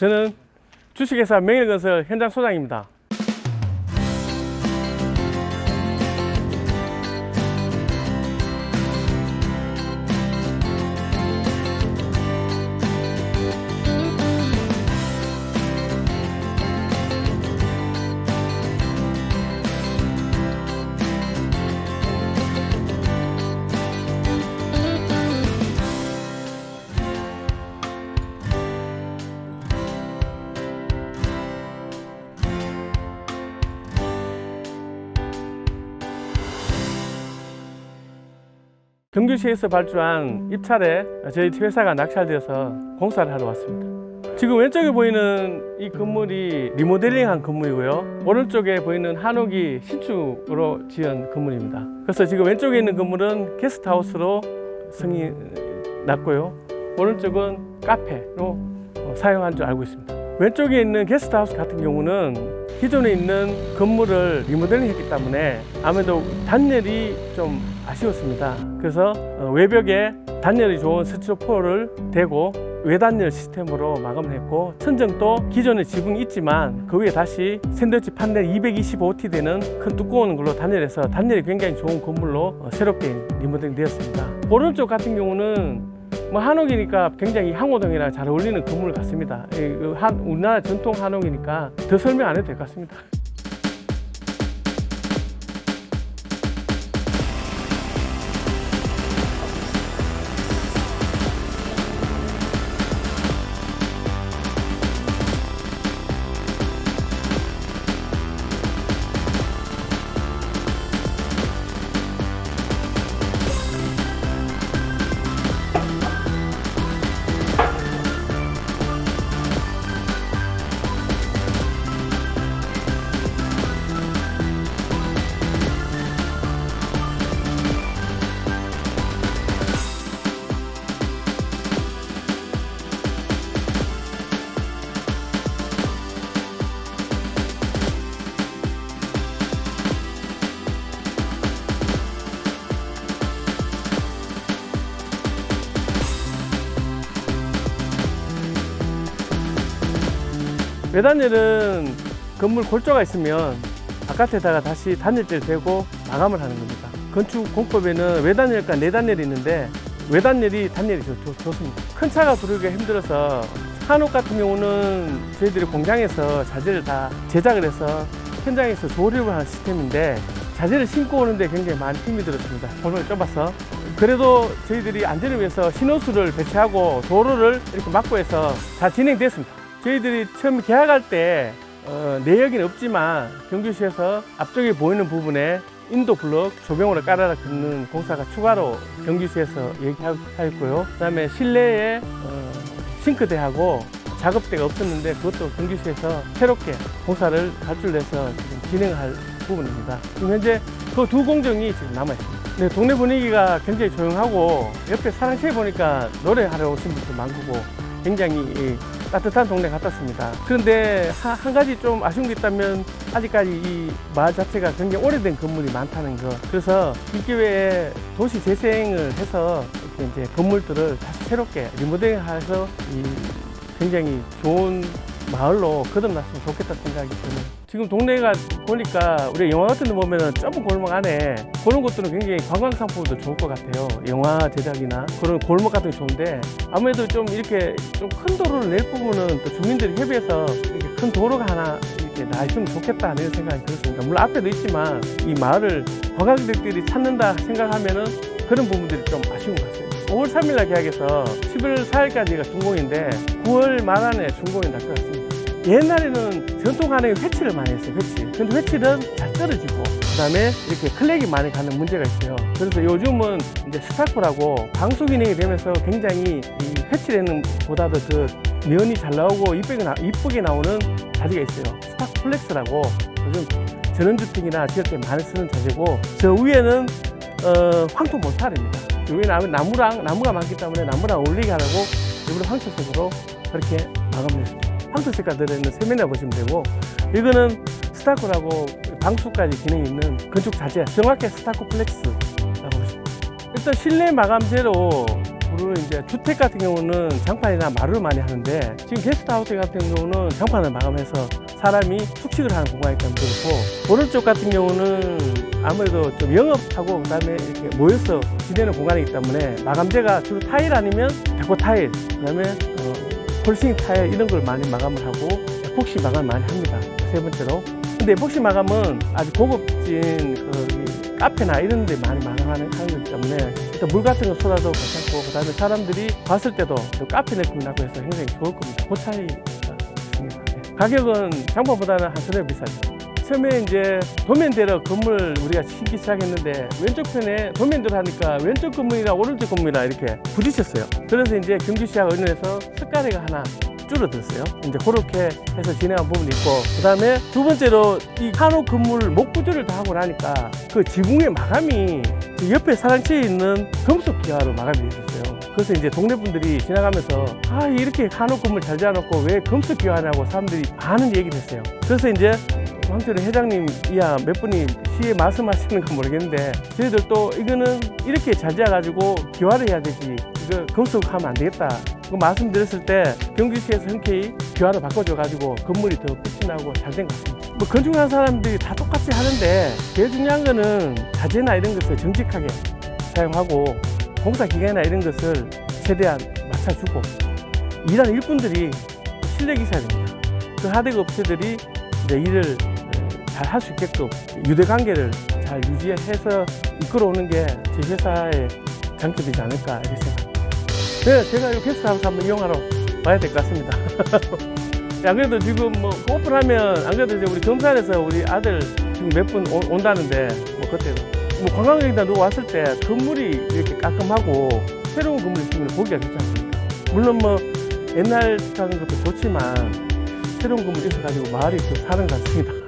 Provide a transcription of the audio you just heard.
저는 주식회사 명일건설 현장 소장입니다. 경주시에서 발주한 입찰에 저희 회사가 낙찰되어서 공사를 하러 왔습니다. 지금 왼쪽에 보이는 이 건물이 리모델링한 건물이고요. 오른쪽에 보이는 한옥이 신축으로 지은 건물입니다. 그래서 지금 왼쪽에 있는 건물은 게스트하우스로 승이 났고요. 오른쪽은 카페로 어, 사용한 줄 알고 있습니다. 왼쪽에 있는 게스트하우스 같은 경우는 기존에 있는 건물을 리모델링 했기 때문에 아무래도 단열이 좀 아쉬웠습니다. 그래서 어, 외벽에 단열이 좋은 스티로포를 대고 외단열 시스템으로 마감을 했고 천정도 기존에 지붕이 있지만 그 위에 다시 샌드위치 판넬 225T 되는 큰 두꺼운 걸로 단열해서 단열이 굉장히 좋은 건물로 어, 새롭게 리모델링 되었습니다. 오른쪽 같은 경우는 뭐 한옥이니까 굉장히 항호동이랑 잘 어울리는 건물 같습니다. 우리나라 전통 한옥이니까 더 설명 안 해도 될 것 같습니다. 외단열은 건물 골조가 있으면 바깥에다가 다시 단열재를 대고 마감을 하는 겁니다. 건축 공법에는 외단열과 내단열이 있는데 외단열이 단열이 좋, 좋, 좋 습니다. 큰 차가 들어오기가 힘들어서 한옥 같은 경우는 저희들이 공장에서 자재를 다 제작을 해서 현장에서 조립을 하는 시스템인데 자재를 신고 오는데 굉장히 많이 힘이 들었습니다. 골목이 좁아서. 그래도 저희들이 안전을 위해서 신호수를 배치하고 도로를 이렇게 막고 해서 다 진행됐습니다. 저희들이 처음 계약할 때 어, 내역은 없지만 경주시에서 앞쪽에 보이는 부분에 인도 블록 조경으로 깔아라 긋는 공사가 추가로 경주시에서 얘기하였고요. 그다음에 실내에 어, 싱크대하고 작업대가 없었는데 그것도 경주시에서 새롭게 공사를 발주해서 지금 진행할 부분입니다. 지금 현재 그 두 공정이 지금 남아 있습니다. 네, 동네 분위기가 굉장히 조용하고 옆에 사랑채 보니까 노래하러 오신 분도 많고 굉장히 이 따뜻한 동네 같았습니다. 그런데 하- 한 가지 좀 아쉬운 게 있다면 아직까지 이 마을 자체가 굉장히 오래된 건물이 많다는 거. 그래서 이 기회에 도시 재생을 해서 이렇게 이제 건물들을 다시 새롭게 리모델링해서 이 굉장히 좋은 마을로 거듭났으면 좋겠다 생각이 드네요. 지금 동네가 보니까 우리 영화 같은 데 보면은 좁은 골목 안에 그런 것들은 굉장히 관광 상품도 좋을 것 같아요. 영화 제작이나 그런 골목 같은 게 좋은데 아무래도 좀 이렇게 좀 큰 도로를 낼 부분은 또 주민들이 협의해서 이렇게 큰 도로가 하나 이렇게 나 있으면 좋겠다 이런 생각이 들었습니다. 물론 앞에도 있지만 이 마을을 관광객들이 찾는다 생각하면은 그런 부분들이 좀 아쉬운 것 같습니다. 5월 3일 날 계약해서 11월 4일까지가 준공인데 9월 말 안에 준공이 날 것 같습니다. 옛날에는 전통 한옥에 회치를 많이 했어요, 회치. 근데 회치는 잘 떨어지고, 그 다음에 이렇게 클렉이 많이 가는 문제가 있어요. 그래서 요즘은 이제 스타코라고 방수 기능이 되면서 굉장히 이 회치되는 보다도 그 면이 잘 나오고 이쁘게, 나, 이쁘게 나오는 자재가 있어요. 스타코 플렉스라고 요즘 전원주택이나 지역에 많이 쓰는 자재고, 저 위에는 어, 황토 모탈입니다. 여기는 나무랑, 나무가 많기 때문에 나무랑 어울리게 하라고 일부러 황토색으로 그렇게 마감했습니다. 황토 색깔 들어있는 세면대 보시면 되고 이거는 스타코라고 방수까지 기능이 있는 건축 자재 정확히 스타코 플렉스라고 보시면 됩니다. 일단 실내 마감재로 물론 이제 주택 같은 경우는 장판이나 마루를 많이 하는데 지금 게스트하우스 같은 경우는 장판을 마감해서 사람이 숙식을 하는 공간이기 때문에 그렇고 오른쪽 같은 경우는 아무래도 좀 영업하고 그다음에 이렇게 모여서 지내는 공간이기 때문에 마감재가 주로 타일 아니면 데코 타일 그다음에 어, 폴싱 타일 이런 걸 많이 마감을 하고 에폭시 마감 많이 합니다. 세 번째로. 근데 에폭시 마감은 아주 고급진 그이 카페나 이런 데 많이 마감하는 하는 거기 때문에 일단 물 같은 거 쏟아도 괜찮고 그 다음에 사람들이 봤을 때도 좀 카페 느낌 나고 해서 굉장히 좋을 겁니다. 그 차이가 있습니다. 네. 가격은 장판보다는 한 서너 배 비싸죠. 처음에 이제 도면대로 건물 우리가 치기 시작했는데 왼쪽 편에 도면대로 하니까 왼쪽 건물이나 오른쪽 건물이나 이렇게 부딪혔어요. 그래서 이제 경주시하고 의논해서 석가래가 하나 줄어들었어요. 이제 그렇게 해서 진행한 부분이 있고 그 다음에 두 번째로 이 한옥 건물 목 구조를 다 하고 나니까 그 지붕의 마감이 그 옆에 사랑치에 있는 금속 기와로 마감이 있었어요. 그래서 이제 동네 분들이 지나가면서 아 이렇게 한옥 건물 잘 지어놓고 왜 금속 기와냐고 사람들이 많은 얘기를 했어요. 그래서 이제 황철의 회장님 이야 몇 분이 시에 말씀하시는 건 모르겠는데 저희들 또 이거는 이렇게 잘 지어가지고 기화를 해야 되지. 이거 금속하면 안 되겠다. 그 말씀드렸을 때 경주시에서 흔쾌히 기화를 바꿔줘가지고 건물이 더 빛이 나고 잘 된 것 같습니다. 뭐 건축하는 사람들이 다 똑같이 하는데 제일 중요한 거는 자재나 이런 것을 정직하게 사용하고 공사 기간이나 이런 것을 최대한 맞춰주고 일하는 일꾼들이 실력이 있어야 됩니다. 그 하대급 업체들이 이제 일을 잘 할 수 있게끔 유대 관계를 잘 유지해서 이끌어오는 게 제 회사의 장점이지 않을까 이렇게 생각합니다. 네, 제가 이 게스트하우스 한번 이용하러 와야 될 것 같습니다. 안 그래도 지금 뭐 오픈하면 안 그래도 이제 우리 금산에서 우리 아들 지금 몇 분 온다는데 뭐 그때도 뭐 관광객이나 누가 왔을 때 건물이 이렇게 깔끔하고 새로운 건물 있으면 보기가 좋지 않습니까? 물론 뭐 옛날 사는 것도 좋지만 새로운 건물 있어가지고 마을이 더 사는 것 같습니다.